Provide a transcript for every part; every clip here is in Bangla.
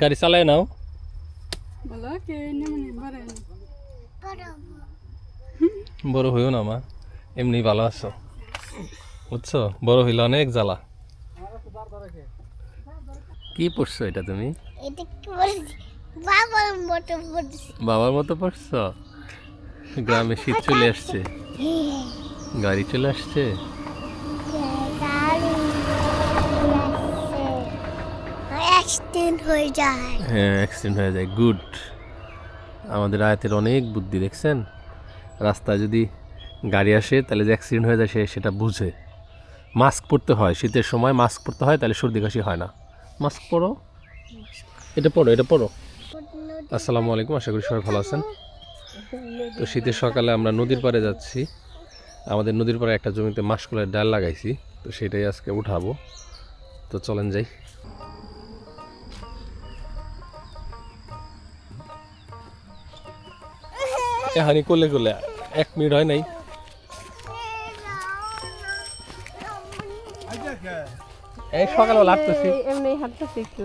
গাড়ি চালায় নাও। বলো কে নেমনি বড় হইও না মা এমনি ভালো আছো। বুঝছ? বড় হইলে অনেক জ্বালা। কি পড়ছো এটা তুমি? বাবার মতো পড়ছো? গ্রামে শীত চলে আসছে। গাড়ি চলে আসছে? অ্যাক্সিডেন্ট হয়ে যায়। হ্যাঁ অ্যাক্সিডেন্ট হয়ে যায় গুড আমাদের আয়াতের অনেক বুদ্ধি, দেখছেন? রাস্তায় যদি গাড়ি আসে, তাহলে যে অ্যাক্সিডেন্ট হয়ে যায় সে, সেটা বুঝে। মাস্ক পরতে হয়, শীতের সময় মাস্ক পরতে হয়, তাহলে সর্দি কাশি হয় না। মাস্ক পরো। এটা পড়ো এটা পড়ো আসসালামু আলাইকুম, আশা করি সবাই ভালো আছেন। তো শীতের সকালে আমরা নদীর পাড়ে যাচ্ছি। আমাদের নদীর পাড়ে একটা জমিতে মাসকলার ডাল লাগাইছি, তো সেটাই আজকে উঠাবো। তো চলেন যাই। এখানে করলে করলে এক মিনিট হয় নাই। এই সকালবেলা লাগতেছি। এমনি হাঁটতেছি একটু।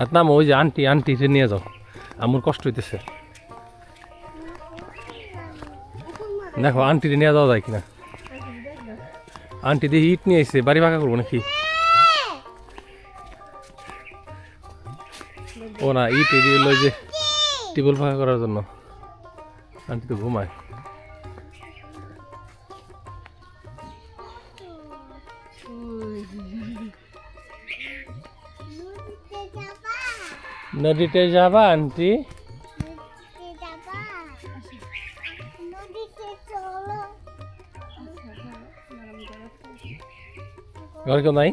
আর নাম ওই যে আন্টি আন্টি যে নিয়ে যাও। আমার কষ্ট হইতেছে। দেখো আন্টি নিয়ে যাওয়া যায় কিনা? আন্টি দিয়ে ইট নিয়ে এসে বাড়ি পাকা করব নাকি? ও না ইট এটি হলো যে টেবিল ফাঁকা করার জন্য। আন্টি তো ঘুমায়। নদীতে যাবা, আন্টি? ঘর কেউ নাই?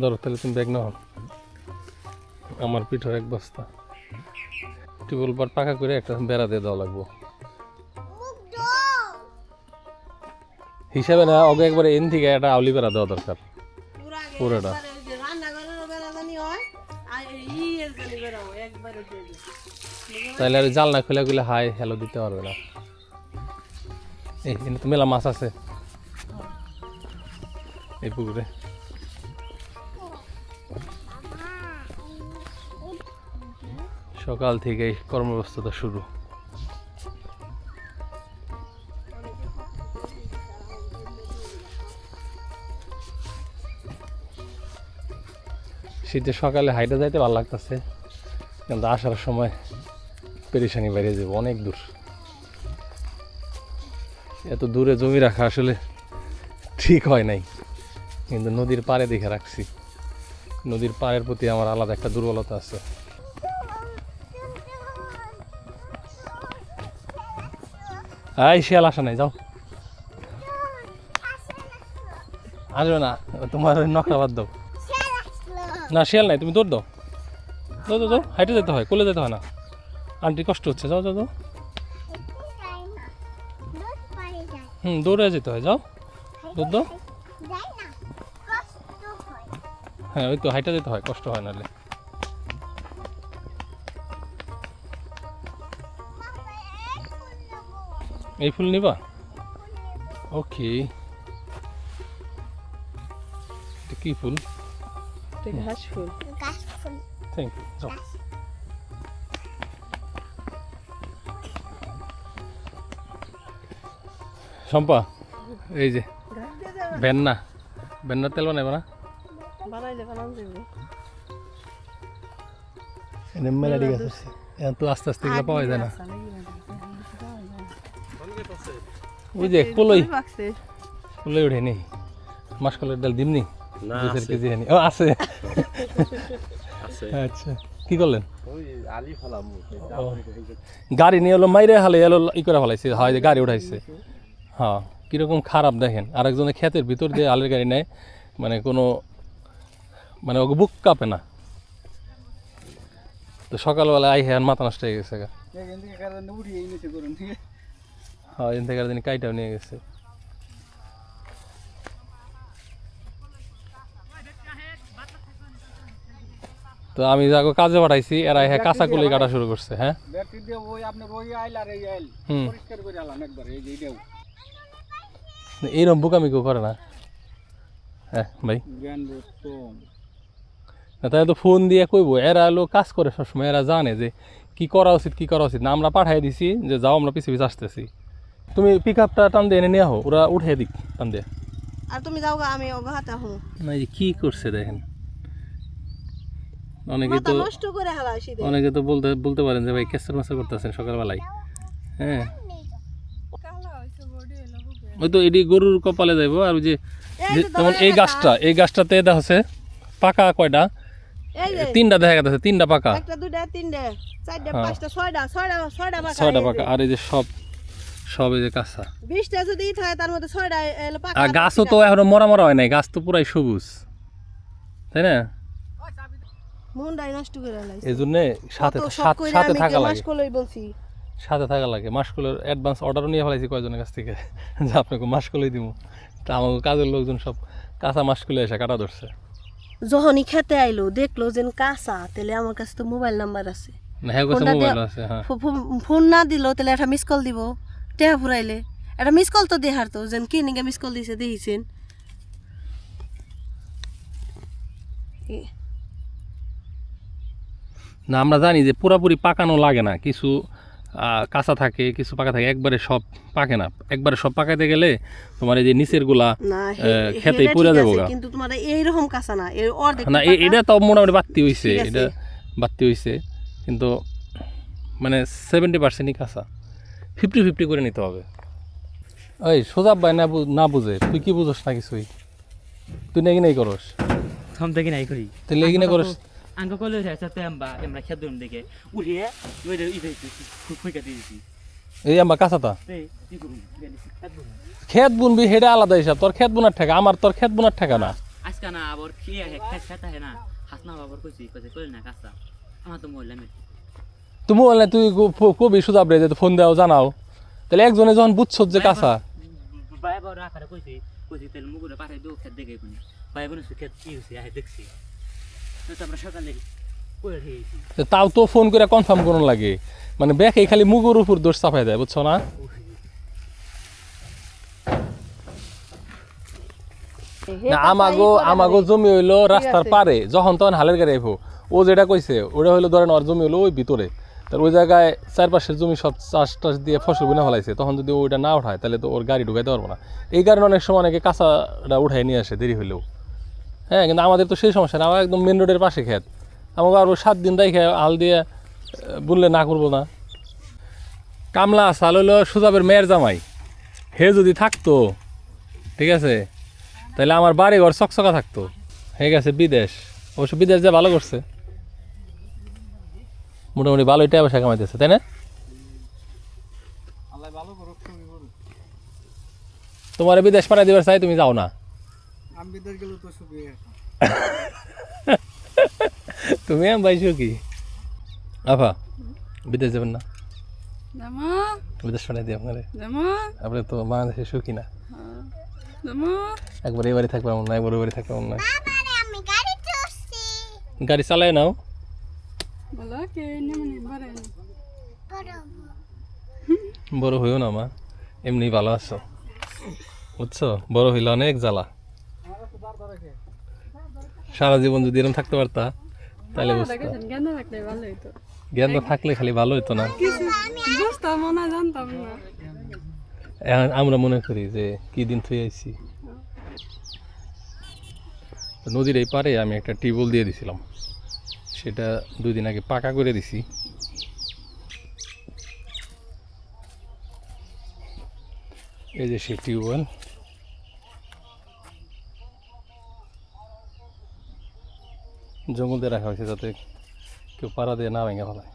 ধরো তাহলে তুমি ব্যাগ নাও। আমার পিঠো এক বস্তা। টিউবওয়েল পার পাকা করে একটা বেড়া দিয়ে দেওয়া লাগবো। হিসাবে না ওকে একবারে এন থেকে একটা আউলি বেড়া দেওয়া দরকার। পুরোটা। তাহলে আর জাল না খুলে খুলে হাই হ্যালো দিতে পারবে না। এই তো মেলা মাছ আছে। এই পুকুরে। সকাল থেকেই কর্মব্যস্ততা শুরু। শীতে সকালে হাইটে যাইতে ভালো লাগতেছে, কিন্তু আসার সময় পেরেশানি বাইরে যাব অনেক দূর। এত দূরে জমি রাখা আসলে ঠিক হয় নাই, কিন্তু নদীর পাড়ে দেখে রাখছি। নদীর পাড়ের প্রতি আমার আলাদা একটা দুর্বলতা আছে। এই শিয়াল আসা নাই, যাও। আসবে না, তোমার ওই বাদ দাও। না, শিয়াল নাই, তুমি দৌড় দাও। দাও দাও দাও হাইটে যেতে হয়, কোলে যেতে হয় না। আন্টি, কষ্ট হচ্ছে, যাও যাও যাও। হুম, দৌড়ে যেতে হয়, যাও। দৌড় দাও। হ্যাঁ ওই তো হাইটে যেতে হয়, কষ্ট হয় নাহলে। এই ফুল নিবা? ওকে। কি ফুল? ঘাস ফুল। থ্যাংক ইউ যাও। শম্পা এই যে ভেন্না ভেন্নার তেল বানাইবা না? মেলা ঠিক আছে। তো আস্তে আস্তে পাওয়া যায় না। ওই যে কলই। কলই ওঠে নি। মাসকলের ডাল দিমনি? দুধের কেজি আনি। ও আছে। আচ্ছা কি করলেন? গাড়ি নিয়ে এলো মাইরে হালে এলো ই করে ফেলাইছে। হয় যে গাড়ি উঠাইছে। হ্যাঁ কীরকম খারাপ দেখেন। আরেকজনের ক্ষেতের ভিতর দিয়ে আলের গাড়ি নেয়। মানে কোনো মানে ওকে বুক কাঁপে না। তো সকালবেলা আই হ্যাঁ মাথা নষ্ট হয়ে গেছে গা। হ্যাঁ এখান থেকে দিন কাইটাও নিয়ে গেছে। তো আমি যাকে কাজে পাঠাইছি এরা হ্যাঁ কাঁচা কুলি কাটা শুরু করছে হ্যাঁ? এইরকম বোকামি কেউ করে না। হ্যাঁ ভাই। তাই তো ফোন দিয়ে কইবো এরা হলো কাজ করে সবসময় এরা জানে যে কি করা উচিত কি করা উচিত। না আমরা পাঠাই দিছি যে যাও আমরা পিছিয়ে পিছিয়ে আসতেছি। তুমি পিক আপটা টান দিয়ে এনে নিয়ে আহো ওরা উঠে দিক টান দিয়ে। আর তুমি যাও গা আমি ওগো হাতে না এই যে কি করছে দেখেন। অনেকে তো নষ্ট করে হালাইছি দে। অনেকে তো বলতে বলতে পারেন যে ভাই কেসার মাসার করতেছেন সকালবেলায়। হ্যাঁ। ওই তো এটি গরুর কপালে যাইবো আর ওই যে যেমন এই গাছটা এই গাছটাতে দেখা হচ্ছে পাকা কয়টা? তিনটা দেখা গেছে তিনটা পাকা। একটা দুইটা তিনটে চারটে হ্যাঁ। পাঁচটা ছয়টা ছয়টা ছয়টা। পাকা আর এই যে সব সব যে কাঁচা। বিশটা যদি থাকে তার মধ্যে ছয়টা পাকা আর গাছও তো এখনও মরা মরা হয় নাই গাছ তো পুরাই সবুজ। তাই না? মনটাই নষ্ট করে হালাইছি এই জন্য সাথে সাথে- থাকা লাগে। কলই বলছি। সাথে থাকা লাগে। মাসগুলোর অ্যাডভান্স অর্ডারও নিয়ে ফেলাইছি কয়জনের কাছ থেকে যে আপনাকে মাসগুলোই দিব তা আমাকে কাজের লোকজন সব কাঁচা মাসগুলো এসে কাটা ধরছে। যখনই খেতে আইলো দেখল যে কাঁচা তাহলে আমার কাছে তো মোবাইল নাম্বার আছে। হ্যাঁ হ্যাঁ। ফোন না দিল তাহলে একটা মিস কল দিব। টেহা ফুরাইলে। একটা মিস কল তো দেহার তো যেন কি নিকে মিস কল দিছে দেখিছেন? না আমরা জানি যে পুরাপুরি পাকানো লাগে না। কিছু কাঁচা থাকে কিছু পাকা থাকে একবারে সব পাকে না। একবারে সব পাকাইতে গেলে তোমার এই যে নিচেরগুলা খেতে পুরা যাব কিন্তু তোমার এইরকম কাঁচা না না এটা তো মোটামুটি বাড়তি হইছে এটা বাড়তি হইছে কিন্তু মানে সেভেন্টি পার্সেন্টই কাঁচা। ফিফটি ফিফটি করে নিতে হবে। ওই সোজা ভাই না না বুঝে তুই কি বুঝোস না কিছুই? তুই নাকি নাই করস। থম থেকে নাই করি। তুই লেগে না করস। আঙ্ক কলে তেমবা এমরা খেত দুন দেখে। উঠিয়ে ওইটা ইবে ফুইকা দিয়েছি এই আমার কাঁচাটা তে? কি করুম খেত বুনবি হেডা আলাদা হিসাব। তোর খেত বোনার ঠেকা আমার তোর খেত বোনার ঠেকা না। আজকে না আবার খেয়ে খেত খেতা হে না। হাসনা বাবার কইছি কইছে কইল না কাঁচা। আমার তো মরলাম তুমি বললে তুই কবি সুজাব রে যে ফোন দাও জানাও। তাহলে একজনে যখন বুঝছ যে কাঁচা। তাও তো ফোন করে কনফার্ম করুন লাগে। মানে ব্যাকে খালি মুগুর উপর দোষ চাপাই দেয় বুঝছ না? না আমাগো আমাগো জমি হইল রাস্তার পারে যখন তখন হালের গাড়ি আইবো। ও যেটা কইছে ওটা হইল ধরেন ওর জমি হইল ওই ভিতরে। তার ওই জায়গায় চারপাশের জমি সব চাষ টাস দিয়ে ফসল বুনে ফেলাইছে, তখন যদি ওইটা না উঠায়, তাহলে তো ওর গাড়ি ঢুকাইতে পারব না। এই কারণে অনেক সময় অনেকে কাঁচাটা উঠাই নিয়ে আসে দেরি হলেও হ্যাঁ কিন্তু আমাদের তো সেই সমস্যা না আমার একদম মেন রোডের পাশে খেত আমাকে আরও সাত দিন রাইখে আল দিয়ে বুনলে না করব না। কামলা সাল হইল সুজাবের মেয়ের জামাই। হে যদি থাকতো, ঠিক আছে, তাহলে আমার বাড়ি ঘর চকচকা থাকতো। হয়ে গেছে বিদেশ, অবশ্য বিদেশ যে ভালো করছে। মোটামুটি ভালোই টাকা পয়সা কামাইতেছে তাই না? তোমার বিদেশ পাঠাই দিবার চাই তুমি যাও না। আমি বিদেশ গেলে তো সুখী এখন তুমি আমি পাইছো কি আফা বিদেশ যাবেন না? বিদেশ পাঠাই দিই আপনারে। আপনি তো বাংলাদেশে সুখী না। জামা একবার এই বাড়ি থাকবে না একবার ওই বাড়ি থাকবে না। গাড়ি চালায় নাও। বলো কে নেমনি বড় বড় হইও না মা এমনি ভালো আছো। বুঝছ? বড় হইলে অনেক জ্বালা। সারা জীবন যদি এরকম থাকতে পারতা তাহলে বুঝতো। জ্ঞান তো থাকলে খালি ভালো হইতো না। না না। আমরা মনে করি যে কি দিন থুয়ে আইছি। নদীর এই পারে আমি একটা টিউবওয়েল দিয়ে দিছিলাম। সেটা দুদিন আগে পাকা করে দিছি। এই যে সেই টিউবওয়েল। জঙ্গল দিয়ে রাখা হয়েছে যাতে কেউ পাড়া দিয়ে না ভেঙে ফেলায়।